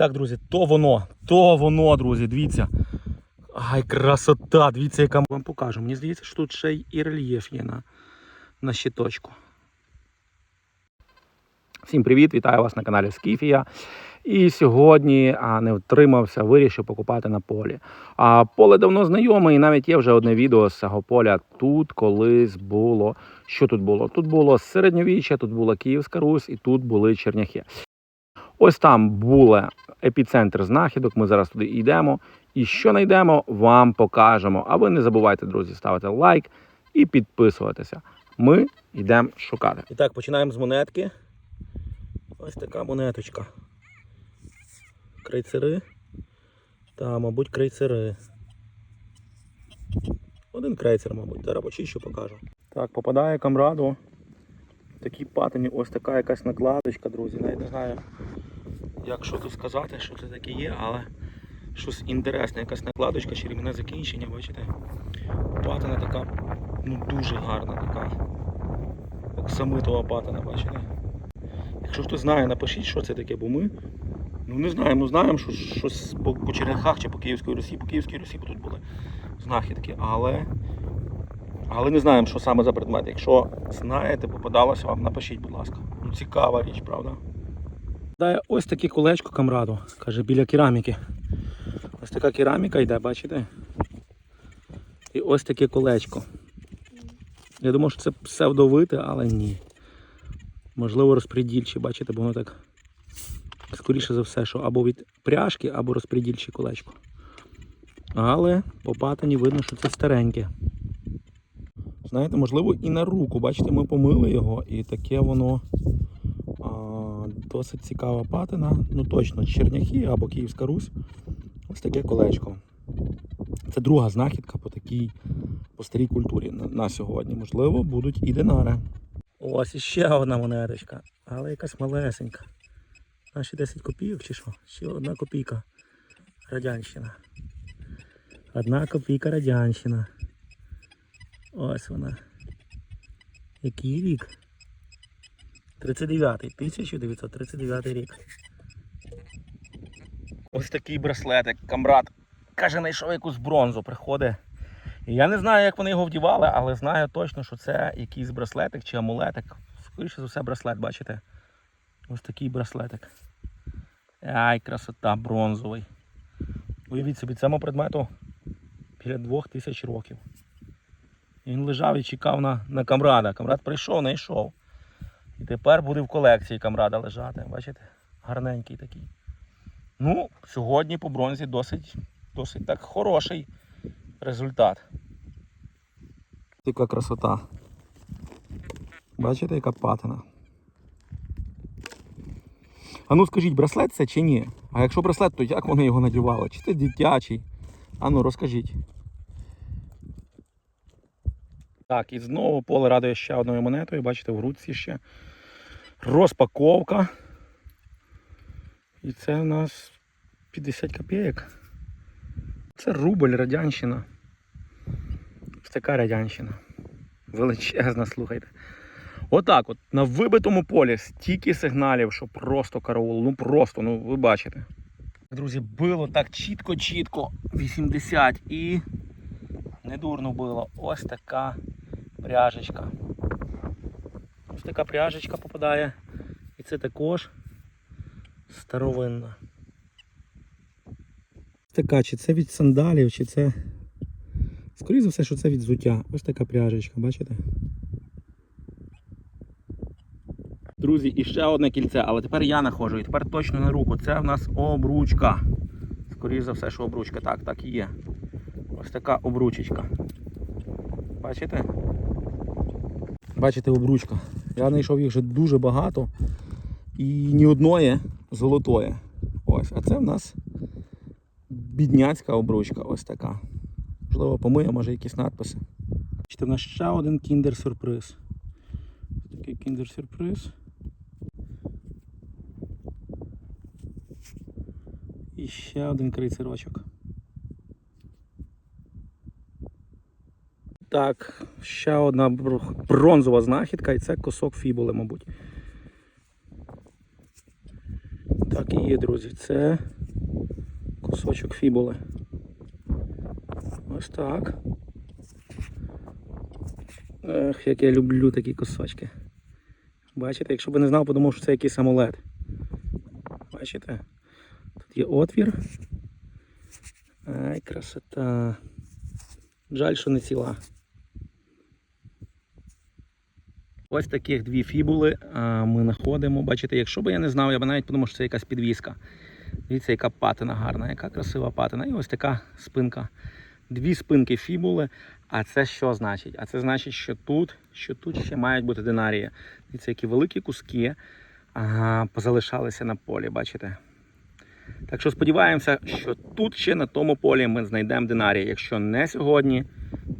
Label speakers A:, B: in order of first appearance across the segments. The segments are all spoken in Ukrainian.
A: так, друзі, то воно, то воно, друзі, дивіться. Ай, красота, дивіться, яка вам покажу. Мені здається, що тут ще і рельєф є на, на щиточку. Всім привіт, вітаю вас на каналі Скіфія. І сьогодні а, не втримався, вирішив покупати на полі. А поле давно знайоме, і навіть є вже одне відео з цього поля. Тут колись було. Що тут було? Тут було середньовіччя, тут була Київська Русь і тут були черняхи. Ось там був епіцентр знахідок. Ми зараз туди йдемо. І що знайдемо, вам покажемо. А ви не забувайте, друзі, ставити лайк і підписуватися. Ми йдемо шукати. І так, починаємо з монетки. Ось така монеточка. Крейцери. Та, мабуть, крейцери. Один крейцер, мабуть. Зараз почищу покажу. Так, попадає камраду. Такі патині, ось така якась накладочка, друзі. Навіть не знаю, як що тут сказати, що це таке є, але щось інтересне, якась накладочка, чарівне закінчення, бачите? Патина така, ну дуже гарна така. Оксамитова патина, бачите? Якщо хтось знає, напишіть, що це таке, бо ми ну не знаємо, знаємо, що щось по, по Черняхах чи по Київській Русі, по Київській Русі тут були знахідки, але, але не знаємо, що саме за предмет. Якщо знаєте, попадалося вам, напишіть, будь ласка. Ну, цікава річ, правда? Дає ось таке колечко камраду, каже, біля кераміки. Ось така кераміка йде, бачите? І ось таке колечко. Я думав, що це псевдовите, але ні. Можливо, розпредільчі, бачите, бо воно так скоріше за все, що або від пряжки, або розпредільче колечко. Але по патині видно, що це стареньке. Знаєте, можливо, і на руку. Бачите, ми помили його, і таке воно досить цікава патина. Ну точно, Черняхи або Київська Русь. Ось таке колечко. Це друга знахідка по такій по старій культурі на, на сьогодні. Можливо, будуть і динари. Ось іще одна монеточка, але якась малесенька. Наші 10 копійок чи що? Ще одна копійка. Радянщина. Одна копійка радянщина. Ось вона. Який рік? 39-й, 1939 рік. Ось такий браслетик. Камрад каже, знайшов якусь бронзу, приходить. Я не знаю, як вони його вдівали, але знаю точно, що це якийсь браслетик чи амулетик. Скоріше за все, браслет, бачите? Ось такий браслетик. Ай, красота, бронзовий. Уявіть собі, цьому предмету біля двох тисяч років. Він лежав і чекав на, на камрада. Камрад прийшов, знайшов. І тепер буде в колекції камрада лежати. Бачите? Гарненький такий. Ну, сьогодні по бронзі досить, досить так хороший результат. Яка красота. Бачите, яка патина. А ну скажіть, браслет це чи ні? А якщо браслет, то як вони його надівали? Чи це дитячий? А ну розкажіть. Так, і знову поле радує ще одною монетою. Бачите, в грудці ще розпаковка. І це у нас 50 копійок. Це рубль радянщина. Ось така радянщина. Величезна, слухайте. Отак от, на вибитому полі стільки сигналів, що просто караул. Ну просто, ну ви бачите. Друзі, було так чітко-чітко 80 і недурно було. Ось така пряжечка. Ось така пряжечка попадає. І це також старовинна. Така, чи це від сандалів, чи це. Скоріше за все, що це від взуття. Ось така пряжечка, бачите? Друзі, і ще одне кільце, але тепер я находжу, і тепер точно на руку. Це в нас обручка. Скоріше за все, що обручка. Так, так і є. Ось така обручечка. Бачите? Бачите, обручка. Я знайшов їх вже дуже багато. І ні одної золотої. Ось. А це в нас бідняцька обручка. Ось така. Можливо, помиє, може якісь надписи. Бачите, в нас ще один кіндер-сюрприз. Такий кіндер-сюрприз. І ще один крейцерочок. Так, ще одна бронзова знахідка, і це кусок фібули, мабуть. Так, таки є, друзі. Це кусочок фібули. Ось так. Ех, як я люблю такі кусочки. Бачите, якщо б не знав, подумав, що це якийсь амулет. Бачите? Тут є отвір. Ай, красота. Жаль, що не ціла. Ось таких дві фібули ми знаходимо. Бачите, якщо б я не знав, я б навіть подумав, що це якась підвіска. Дивіться, яка патина гарна, яка красива патина. І ось така спинка. Дві спинки фібули. А це що значить? А це значить, що тут, що тут ще мають бути динарії. Дивіться, які великі куски ага, позалишалися на полі, бачите? Так що сподіваємося, що тут ще на тому полі ми знайдемо динарії. Якщо не сьогодні,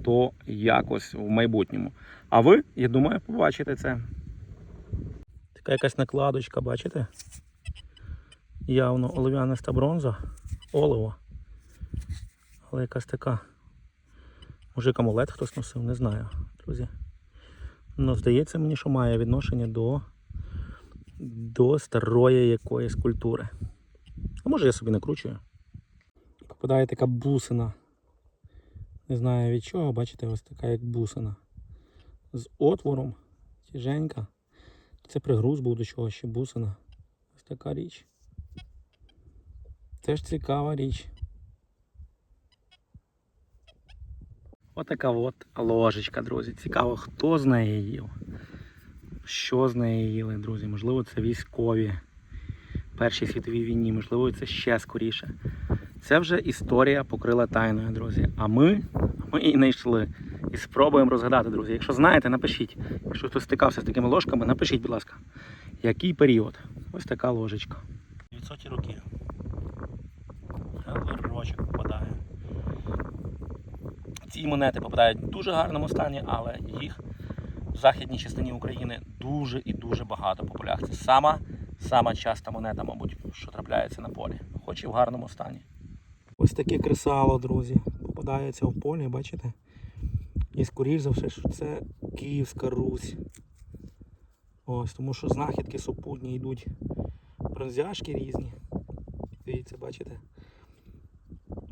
A: то якось в майбутньому. А ви, я думаю, побачите це. Така якась накладочка, бачите? Явно олив'яниста бронза, оливо. Але якась така. Може амулет хтось носив, не знаю, друзі. Ну, здається мені, що має відношення до, до старої якоїсь культури. А може я собі накручую. Попадає така бусина. Не знаю від чого, бачите, ось така як бусина. З отвором. Тяженька. Це пригруз був до чого ще бусина. Ось така річ. Це ж цікава річ. Отака от ложечка, друзі. Цікаво, хто з неї їв. Що з неї їли, друзі? Можливо, це військові. Першій світовій війні, можливо, це ще скоріше. Це вже історія покрила тайною, друзі. А ми, ми її знайшли і спробуємо розгадати, друзі. Якщо знаєте, напишіть. Якщо хтось стикався з такими ложками, напишіть, будь ласка, який період. Ось така ложечка. 900 роки. Рочок попадає. Ці монети попадають в дуже гарному стані, але їх в західній частині України дуже і дуже багато по полях. Це сама, сама часта монета, мабуть, що трапляється на полі, хоч і в гарному стані. Ось таке кресало, друзі, попадається в полі, бачите? І скоріш за все, що це Київська Русь. Ось, тому що знахідки супутні йдуть бронзяшки різні. Дивіться, бачите?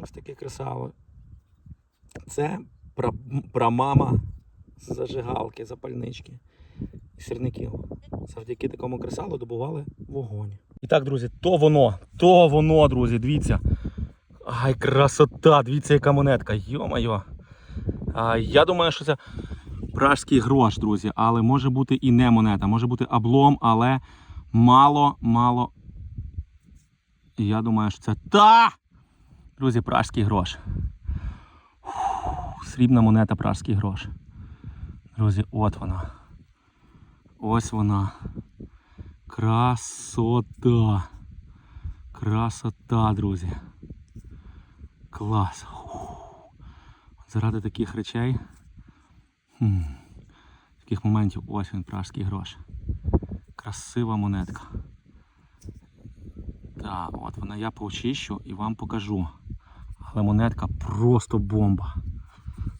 A: Ось таке кресало. Це пра- прамама зажигалки, запальнички сірників. Завдяки такому кресалу добували вогонь. І так, друзі, то воно, то воно, друзі, дивіться. Ай, красота! Дивіться, яка монетка. Йо-майо. Я думаю, що це пражський грош, друзі, але може бути і не монета, може бути облом, але мало, мало. Я думаю, що це та! Друзі, пражський грош. Фух, Срібна монета пражський грош. Друзі, от вона. Ось вона. Красота. Красота, друзі. Клас. Заради таких речей. хм, Таких моментів ось він пражський грош. Красива монетка. Так, от вона я поочищу і вам покажу. Але монетка просто бомба.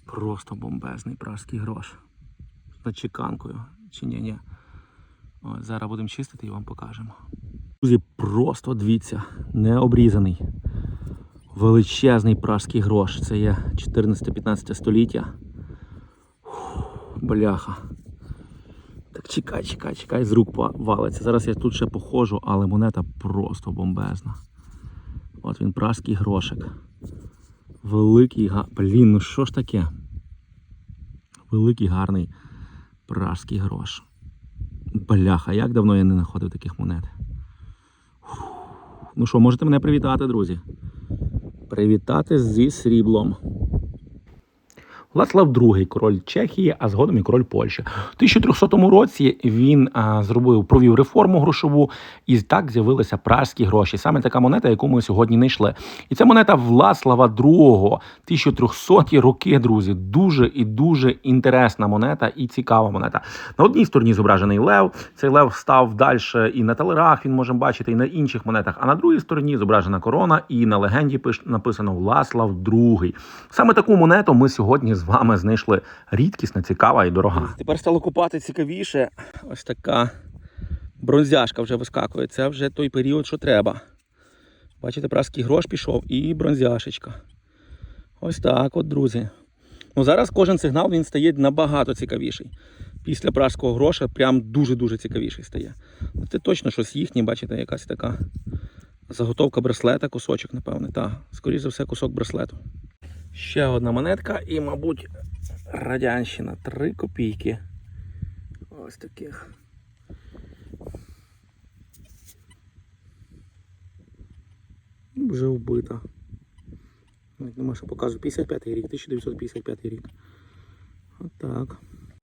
A: Просто бомбезний пражський грош. З начеканкою. Чи ні, зараз будемо чистити і вам покажемо. Друзі, просто дивіться, не обрізаний. Величезний пражський грош. Це є 14-15 століття. Бляха. Так чекай, чекай, чекай, з рук валиться. Зараз я тут ще походжу, але монета просто бомбезна. От він пражський грошик. Великий га... Блін, ну що ж таке? Великий гарний пражський грош. Бляха, як давно я не знаходив таких монет. Ну що, можете мене привітати, друзі? Привітати зі сріблом. Владислав II, король Чехії, а згодом і король Польщі. У 1300 році він зробив провів реформу грошову, і так з'явилися пражські гроші. Саме така монета, яку ми сьогодні знайшли. І це монета Власлава II, 1300 роки, друзі. Дуже і дуже інтересна монета і цікава монета. На одній стороні зображений лев. Цей лев став далі і на талерах. Він можемо бачити, і на інших монетах. А на другій стороні зображена корона, і на легенді пиш- написано Власлав II. Саме таку монету ми сьогодні з вами знайшли. Рідкісна, цікава і дорога. Тепер стало купати цікавіше. Ось така Бронзяшка вже вискакує. Це вже той період, що треба. Бачите, праский грош пішов і бронзяшечка. Ось так от, друзі. Ну, зараз кожен сигнал він стає набагато цікавіший. Після праського гроша прям дуже-дуже цікавіший стає. Це точно щось їхнє, бачите, якась така заготовка браслета, кусочок, напевне. Так, скоріше за все, кусок браслету. Ще одна монетка і, мабуть, радянщина. Три копійки. Ось таких. Вже вбита. Нема що показувати. 55 рік, 1955 рік. Отак.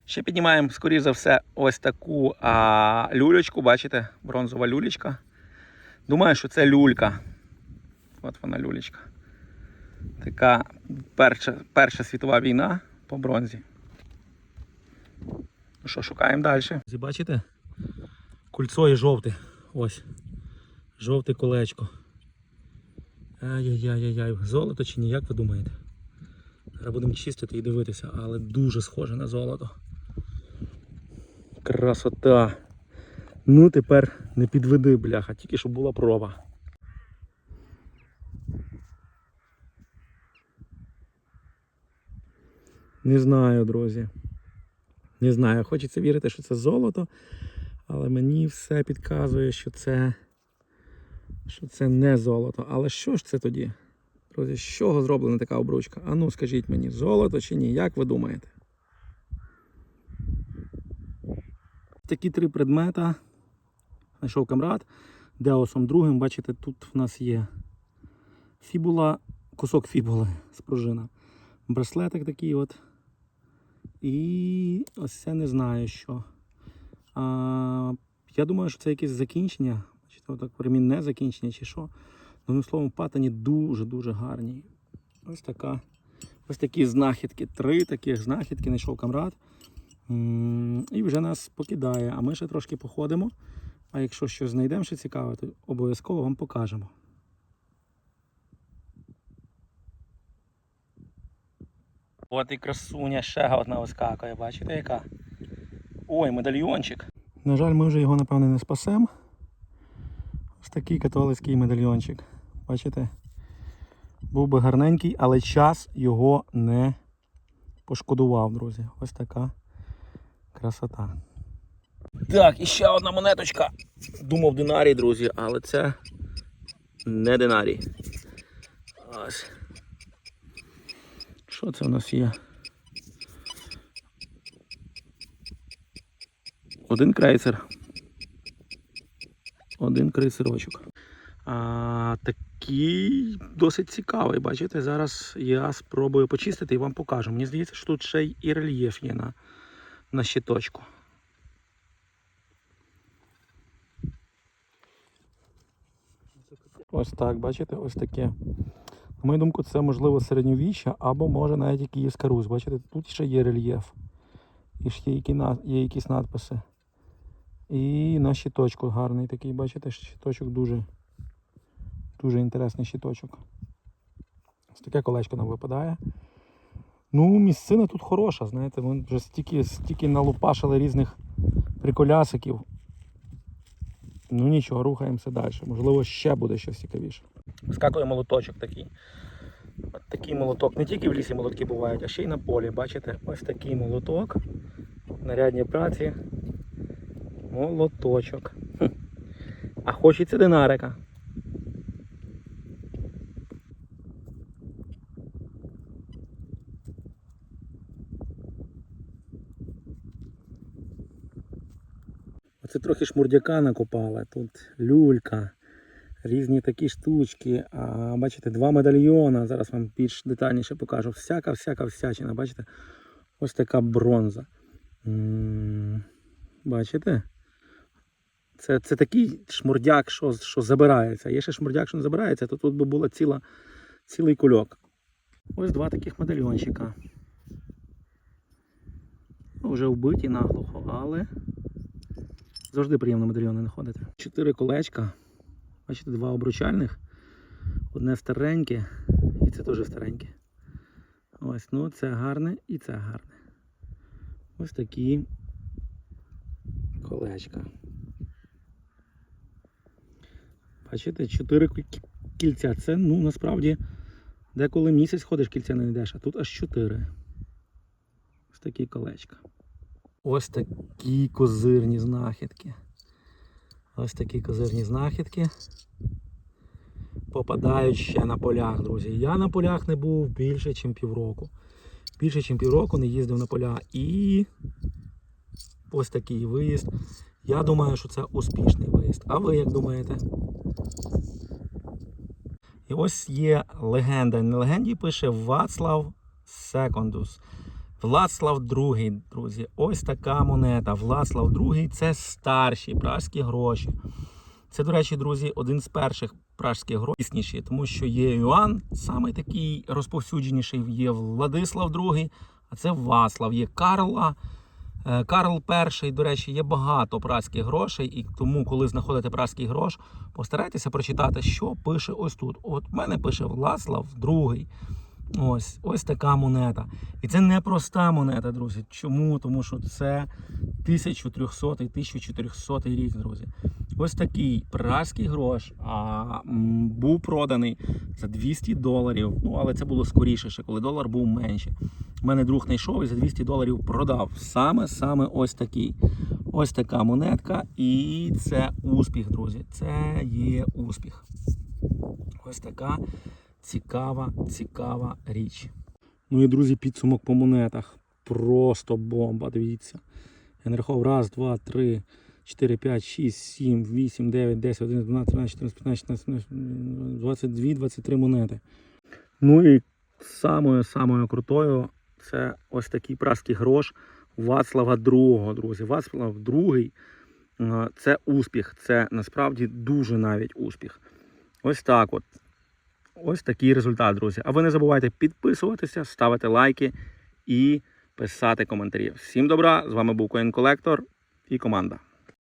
A: Ще піднімаємо, скоріш за все, ось таку а, люлечку, бачите, бронзова люлечка. Думаю, що це люлька. От вона люлечка. Така перша, перша світова війна по бронзі. Ну що, шукаємо далі. Бачите? Кульцо і жовте. Ось. Жовте колечко. Ай-яй-яй-яй. Золото чи ні, як ви думаєте? Зараз будемо чистити і дивитися, але дуже схоже на золото. Красота. Ну тепер не підведи, бляха, тільки щоб була проба. Не знаю, друзі. Не знаю, хочеться вірити, що це золото, але мені все підказує, що це, що це не золото. Але що ж це тоді? Друзі, з чого зроблена така обручка? А ну скажіть мені, золото чи ні? Як ви думаєте? Такі три предмета. Знайшов камрад. Деосом другим, бачите, тут в нас є фібула, кусок фібули з пружина. Браслетик такий от. І ось це не знаю що. А, я думаю, що це якесь закінчення. Чи то так перемінне закінчення, чи що. Одним словом, патані дуже-дуже гарні. Ось така. Ось такі знахідки. Три таких знахідки знайшов камрад. І вже нас покидає. А ми ще трошки походимо. А якщо щось знайдемо ще цікаве, то обов'язково вам покажемо. От і красуня ще одна вискакує, бачите яка? Ой, медальйончик. На жаль, ми вже його, напевне, не спасемо. Ось такий католицький медальйончик. Бачите? Був би гарненький, але час його не пошкодував, друзі. Ось така красота. Так, і ще одна монеточка. Думав динарій, друзі, але це не динарій. Ось. Що це у нас є? Один крейсер. Один крейсерочок. А, такий досить цікавий. Бачите, зараз я спробую почистити і вам покажу. Мені здається, що тут ще й і рельєф є на, на щиточку. Ось так, бачите, ось таке. На мою думку, це можливо середньовіччя або може навіть і Київська Русь. Бачите, тут ще є рельєф. І ще є, якісь надписи. І на щиточку гарний такий, бачите, щиточок дуже, дуже інтересний щиточок. Ось таке колечко нам випадає. Ну, місцина тут хороша, знаєте, ми вже стільки, стільки налупашили різних приколясиків. Ну нічого, рухаємося далі. Можливо, ще буде щось цікавіше. Скакує молоточок такий. От такий молоток. Не тільки в лісі молотки бувають, а ще й на полі. Бачите? Ось такий молоток. Нарядні праці. Молоточок. А хочеться динарика. Оце трохи шмурдяка накопали. Тут люлька, різні такі штучки. А бачите, два медальйона. Зараз вам більш детальніше покажу. Всяка, всяка всячина. Бачите? Ось така бронза. Бачите? Це, це такий шмурдяк, що, що забирається. Є ще шмурдяк, що не забирається, то тут би було ціла, цілий кульок. Ось два таких медальйончика. Вже вбиті наглухо, але завжди приємно медальйони знаходити. Чотири колечка. Бачите, два обручальних. Одне стареньке і це теж стареньке. Ось, ну це гарне і це гарне. Ось такі колечка. Бачите, 4 кільця. Це ну насправді деколи місяць ходиш, кільця не знайдеш, а тут аж 4. Ось такі колечка. Ось такі козирні знахідки. Ось такі козирні знахідки. Попадають ще на полях, друзі. Я на полях не був більше, ніж півроку. Більше, ніж півроку не їздив на поля. І ось такий виїзд. Я думаю, що це успішний виїзд. А ви як думаєте? І ось є легенда. На легенді пише Вацлав Секондус. Владслав II, друзі. Ось така монета. Владслав II це старші пражські гроші. Це, до речі, друзі, один з перших пражських грошей, тому що є Юан, саме такий розповсюдженіший, є Владислав II, а це Васлав, є Карла. Е, Карл І, до речі, є багато празьких грошей, і тому, коли знаходите празький грош, постарайтеся прочитати, що пише ось тут. От мене пише Власлав II. Ось ось така монета. І це не проста монета, друзі. Чому? Тому що це 1300-1400 рік, друзі. Ось такий пражський грош а, м, був проданий за 200 доларів. Ну, але це було скоріше, ще, коли долар був менше. У мене друг знайшов і за 200 доларів продав. Саме саме ось такий. Ось така монетка. І це успіх, друзі. Це є успіх. Ось така цікава, цікава річ. Ну і друзі, підсумок по монетах. Просто бомба, дивіться. Я нарахував раз, два, три, 4, 5, 6, 7, 8, 9, 10, 11, 12, 13, 14, 15, 16, 22, 23 монети. Ну і самою самою крутою це ось такий праський грош Вацлава II, друзі. Вацлав II це успіх. Це насправді дуже навіть успіх. Ось так от. Ось такий результат, друзі. А ви не забувайте підписуватися, ставити лайки і писати коментарі. Всім добра! З вами був Коін і команда.